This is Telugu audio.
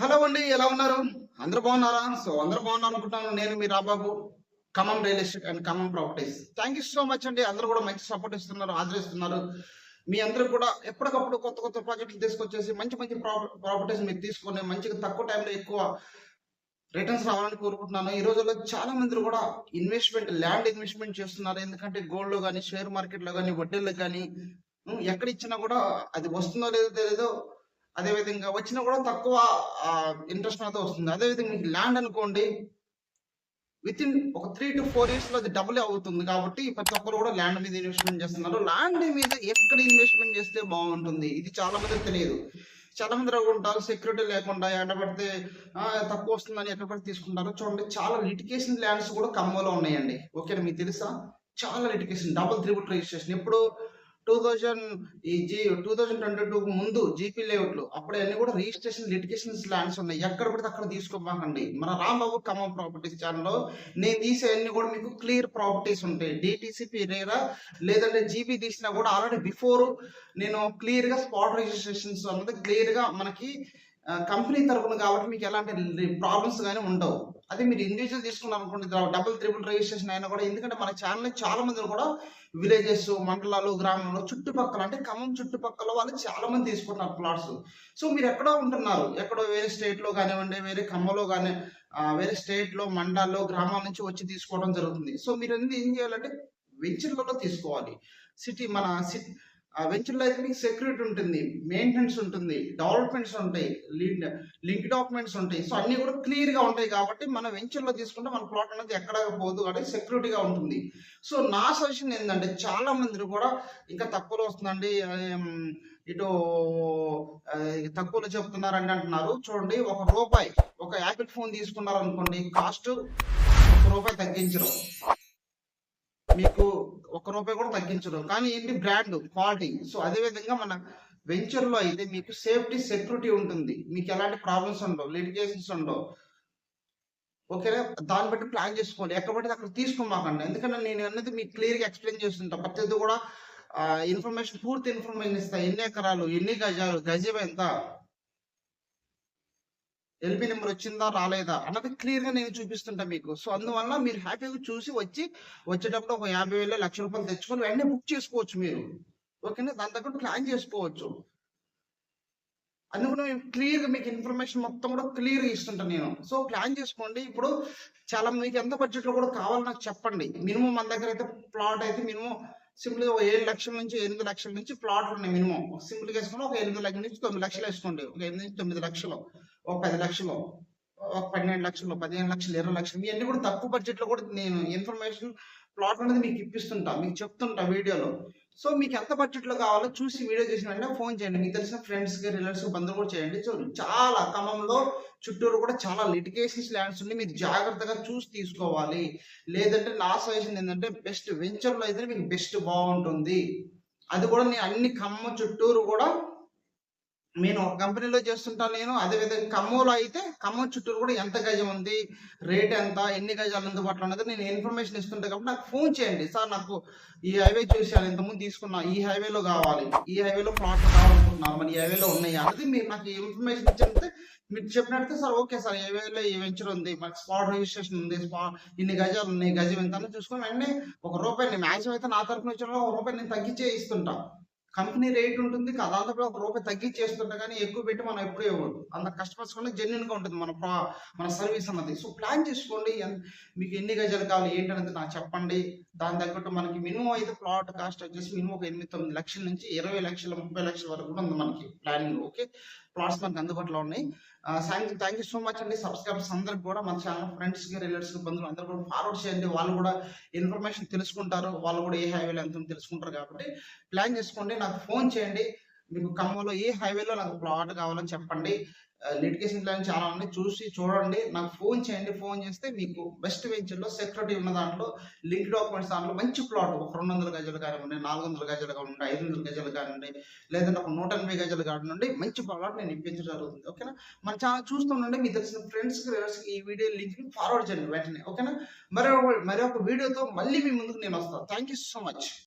హలో అండి ఎలా ఉన్నారు? అందరు బాగున్నారా? సో అందరు బాగున్నారు అనుకుంటున్నాను నేను మీ Rababu Khammam real estate and Khammam properties. Thank you so much అండి. అందరూ కూడా మంచి సపోర్ట్ ఇస్తున్నారు ఆదరిస్తున్నారు. మీ అందరూ కూడా ఎప్పటికప్పుడు కొత్త కొత్త ప్రాజెక్టులు తీసుకొచ్చేసి మంచి మంచి ప్రాపర్టీస్ మీరు తీసుకొని మంచిగా తక్కువ టైంలో ఎక్కువ రిటర్న్స్ రావాలని కోరుకుంటున్నాను. ఈ రోజుల్లో చాలా మంది కూడా ఇన్వెస్ట్మెంట్ ల్యాండ్ ఇన్వెస్ట్మెంట్ చేస్తున్నారు. ఎందుకంటే గోల్డ్లో కానీ షేర్ మార్కెట్లో కానీ వడ్డీలు కానీ ఎక్కడ ఇచ్చినా కూడా అది వస్తుందో లేదో తెలియదో అదేవిధంగా వచ్చినా కూడా తక్కువ ఇంట్రెస్ట్ అయితే వస్తుంది. అదే విధంగా మీకు ల్యాండ్ అనుకోండి విత్ ఇన్ ఒక త్రీ టు ఫోర్ ఇయర్స్లో అది డబుల్ అవుతుంది కాబట్టి ప్రతి ఒక్కరు కూడా ల్యాండ్ మీద ఇన్వెస్ట్మెంట్ చేస్తున్నారు. ల్యాండ్ మీద ఎక్కడ ఇన్వెస్ట్మెంట్ చేస్తే బాగుంటుంది? ఇది చాలా మందికి తెలియదు. చాలా మంది అనుకుంటారు సెక్యూరిటీ లేకుండా ఎక్కడ పడితే తక్కువ వస్తుందని ఎక్కడ పడితే తీసుకుంటారు. చూడండి చాలా లిటికేషన్ ల్యాండ్స్ కూడా కమ్మలో ఉన్నాయండి. ఓకేనా మీకు తెలుసా? చాలా లిటికేషన్ డబుల్ త్రిబుల్ రిజిస్ట్రేషన్ ఇప్పుడు టూ థౌజండ్ ఈ G two thousand twenty two ముందు జీపీ లేఅవుట్లు అప్పుడు అన్ని కూడా రిజిస్ట్రేషన్ లిటికేషన్స్ ల్యాండ్స్ ఉన్నాయి. ఎక్కడ పడితే అక్కడ తీసుకోమాకండి మన రాంబాబు ఖమ్మం ప్రాపర్టీస్ ఛానల్లో నేను తీసే అన్ని కూడా మీకు క్లియర్ ప్రాపర్టీస్ ఉంటాయి. డిటీసీపీ రేరా లేదంటే జీపీ తీసినా కూడా ఆల్రెడీ బిఫోర్ నేను క్లియర్గా స్పాట్ రిజిస్ట్రేషన్స్ అన్నది క్లియర్గా మనకి కంపెనీ తరపున కాబట్టి మీకు ఎలాంటి ప్రాబ్లమ్స్ కానీ ఉండవు. అదే మీరు ఇండివిజువల్ తీసుకున్నారు అనుకోండి డబుల్ త్రిబుల్ రిజిస్ట్రేషన్ అయినా కూడా ఎందుకంటే మన ఛానల్ చాలా మంది కూడా విలేజెస్ మండలాలు గ్రామంలో చుట్టుపక్కల అంటే ఖమ్మం చుట్టుపక్కల వాళ్ళు చాలా మంది తీసుకుంటున్నారు ప్లాట్స్ సో మీరు ఎక్కడో ఉంటున్నారు. ఎక్కడో వేరే స్టేట్లో కానివ్వండి వేరే ఖమ్మంలో కానీ వేరే స్టేట్లో మండలాల్లో గ్రామాల నుంచి వచ్చి తీసుకోవడం జరుగుతుంది. సో మీరు ఏం చేయాలంటే వెంచర్లలో తీసుకోవాలి. సిటీ మన సిటీ వెంచర్లో అయితే మీకు సెక్యూరిటీ ఉంటుంది మెయింటెనెన్స్ ఉంటుంది డెవలప్మెంట్స్ ఉంటాయి లింక్ డాక్యుమెంట్స్ ఉంటాయి. సో అన్నీ కూడా క్లియర్గా ఉంటాయి కాబట్టి మన వెంచర్లో తీసుకుంటే మన ప్లాట్ అనేది ఎక్కడ పోదు కాబట్టి సెక్యూరిటీగా ఉంటుంది. సో నా సజెషన్ ఏంటంటే చాలా మంది కూడా ఇంకా తక్కువలో వస్తుందండి. ఇటు తక్కువలో చెప్తున్నారండి అంటున్నారు. చూడండి ఒక రూపాయి ఒక యాపిల్ ఫోన్ తీసుకున్నారు అనుకోండి కాస్ట్ ఒక రూపాయి తగ్గించరు. మీకు ఒక రూపాయి కూడా తగ్గించరు. కానీ ఏంటి? Brand quality. సో అదే విధంగా మన వెంచర్లో అయితే మీకు సేఫ్టీ సెక్యూరిటీ ఉంటుంది. మీకు ఎలాంటి ప్రాబ్లమ్స్ ఉండవు లిటిగేషన్స్ ఉండవు. ఓకేనా? దాన్ని బట్టి ప్లాన్ చేసుకోండి. ఎక్కడ పడితే అక్కడ తీసుకోమాకండి ఎందుకంటే నేను అన్నది మీకు క్లియర్గా ఎక్స్ప్లెయిన్ చేస్తుంటా. ప్రతిదీ కూడా ఇన్ఫర్మేషన్ పూర్తి ఇన్ఫర్మేషన్ ఇస్తా. ఎన్ని ఎకరాలు ఎన్ని గజాలు గజం ఎంత? ఎల్బి నెంబర్ వచ్చిందా రాలేదా అన్నది క్లియర్గా నేను చూపిస్తుంటా మీకు. సో అందువల్ల మీరు హ్యాపీగా చూసి వచ్చి వచ్చేటప్పుడు ఒక యాభై వేలు లక్ష రూపాయలు తెచ్చుకొని వెంటనే బుక్ చేసుకోవచ్చు మీరు. ఓకేనా? దాని తగ్గట్టు ప్లాన్ చేసుకోవచ్చు. అందుకని క్లియర్గా మీకు ఇన్ఫర్మేషన్ మొత్తం కూడా క్లియర్గా ఇస్తుంటాను నేను. సో ప్లాన్ చేసుకోండి. ఇప్పుడు చాలా మీకు ఎంత బడ్జెట్లో కూడా కావాలో నాకు చెప్పండి. మినిమం మన దగ్గర అయితే ప్లాట్ అయితే మినిమం సింపుల్గా ఒక ఏడు లక్షల నుంచి ఎనిమిది లక్షల నుంచి ప్లాట్ ఉన్నాయి మినిమం సింపుల్గా ఒక ఎనిమిది లక్షల నుంచి తొమ్మిది లక్షలు వేసుకోండి. ఒక ఎనిమిది నుంచి తొమ్మిది లక్షలు. ఒక పది లక్షలు ఒక పన్నెండు లక్షలు పదిహేను లక్షలు ఇరవై లక్షలు ఇవన్నీ కూడా తక్కువ బడ్జెట్లో కూడా నేను ఇన్ఫర్మేషన్ ప్లాట్ అనేది మీకు ఇప్పిస్తుంటా మీకు చెప్తుంటా వీడియోలో. సో మీకు ఎంత బడ్జెట్లో కావాలో చూసి వీడియో చేసిన వెంటనే ఫోన్ చేయండి. మీకు తెలిసిన ఫ్రెండ్స్కి రిలేటివ్స్ బంధువులు కూడా చేయండి. సో చాలా ఖమ్మంలో చుట్టూరు కూడా చాలా లిటికేషన్స్ ల్యాండ్స్ ఉన్నాయి. మీరు జాగ్రత్తగా చూసి తీసుకోవాలి. లేదంటే నా సజెషన్ ఏంటంటే బెస్ట్ వెంచర్లో అయితే మీకు బెస్ట్ బాగుంటుంది. అది కూడా నేను అన్ని ఖమ్మం చుట్టూరు కూడా నేను ఒక కంపెనీలో చేస్తుంటాను నేను. అదే విధంగా ఖమ్మంలో అయితే ఖమ్మం చుట్టూరు కూడా ఎంత గజం ఉంది రేట్ ఎంత ఎన్ని గజాలు అందుబాటులో ఉన్నది నేను ఇన్ఫర్మేషన్ ఇస్తుంటా కాబట్టి నాకు ఫోన్ చేయండి. సార్ నాకు ఈ హైవే చూశాను ఇంతకుముందు తీసుకున్నా ఈ హైవేలో కావాలి ఈ హైవేలో ప్లాట్ కావాలనుకుంటున్నాను మరి ఈ హైవేలో ఉన్నాయి అనేది మీరు నాకు ఇన్ఫర్మేషన్ చెప్తే మీరు చెప్పినట్టు సార్ ఓకే సార్ ఈ హైవేలో ఈ వెంచర్ ఉంది మాకు స్పాట్ రిజిస్ట్రేషన్ ఉంది స్పాట్ ఇన్ని గజాలు ఉన్నాయి గజం ఎంత చూసుకుని చూసుకొని వెంటనే ఒక రూపాయి మ్యాక్సిమం అయితే నా తరఫున వచ్చిన ఒక రూపాయి నేను తగ్గించే ఇస్తుంటాను కంపెనీ రేట్ ఉంటుంది కదా దాంతో ఒక రూపాయి తగ్గించేస్తుంటా కానీ ఎక్కువ పెట్టి మనం ఎప్పుడు ఇవ్వదు అంత కస్టమర్స్ కూడా జెన్యున్గా ఉంటుంది మన ప్రా మన సర్వీస్ అన్నది. సో ప్లాన్ చేసుకోండి. మీకు ఎన్ని గజాలు కావాలి ఏంటనేది నాకు చెప్పండి. దాని తగ్గట్టు మనకి మినిమం అయితే ప్లాట్ కాస్ట్ వచ్చేసి మినిమం ఒక ఎనిమిది తొమ్మిది లక్షల నుంచి ఇరవై లక్షల ముప్పై లక్షల వరకు కూడా ఉంది మనకి ప్లానింగ్ ఓకే ప్లాట్స్ మనకి అందుబాటులో ఉన్నాయి. థ్యాంక్ యూ సో మచ్ అండి. సబ్స్క్రైబర్స్ అందరికి కూడా మన ఛానల్ ఫ్రెండ్స్కి రిలేటివ్స్ బంధువులు అందరూ కూడా ఫార్వర్డ్ చేయండి. వాళ్ళు కూడా ఇన్ఫర్మేషన్ తెలుసుకుంటారు. వాళ్ళు కూడా ఏ హైవేలో ఎంత తెలుసుకుంటారు కాబట్టి ప్లాన్ చేసుకోండి. నాకు ఫోన్ చేయండి. మీకు ఖమ్మంలో ఏ హైవేలో నాకు ప్లాట్ కావాలని చెప్పండి. లిటికేషన్ ప్లాన్ చాలా ఉన్నాయి. చూసి చూడండి. నాకు ఫోన్ చేయండి. ఫోన్ చేస్తే మీకు బెస్ట్ వెంచర్లో సెక్యూరిటీ ఉన్న దాంట్లో లింక్ డాక్యుమెంట్స్ దాంట్లో మంచి ప్లాట్ ఒక రెండు వందల గజాలు కానివ్వండి నాలుగు వందల గజాలు కానివ్వండి ఐదు వందల గజాలు కానివ్వండి లేదంటే ఒక నూట ఎనభై గజాలు కానివ్వండి మంచి ప్లాట్ నేను ఇప్పించడం జరుగుతుంది. ఓకేనా మన ఛానల్ చూస్తుండండి మీ తెలిసిన ఫ్రెండ్స్కి ఈ వీడియో లింక్ ఫార్వర్డ్ చేయండి వెంటనే. ఓకేనా మరో మరొక వీడియోతో మళ్ళీ మీ ముందుకు నేను వస్తాను థ్యాంక్ యూ సో మచ్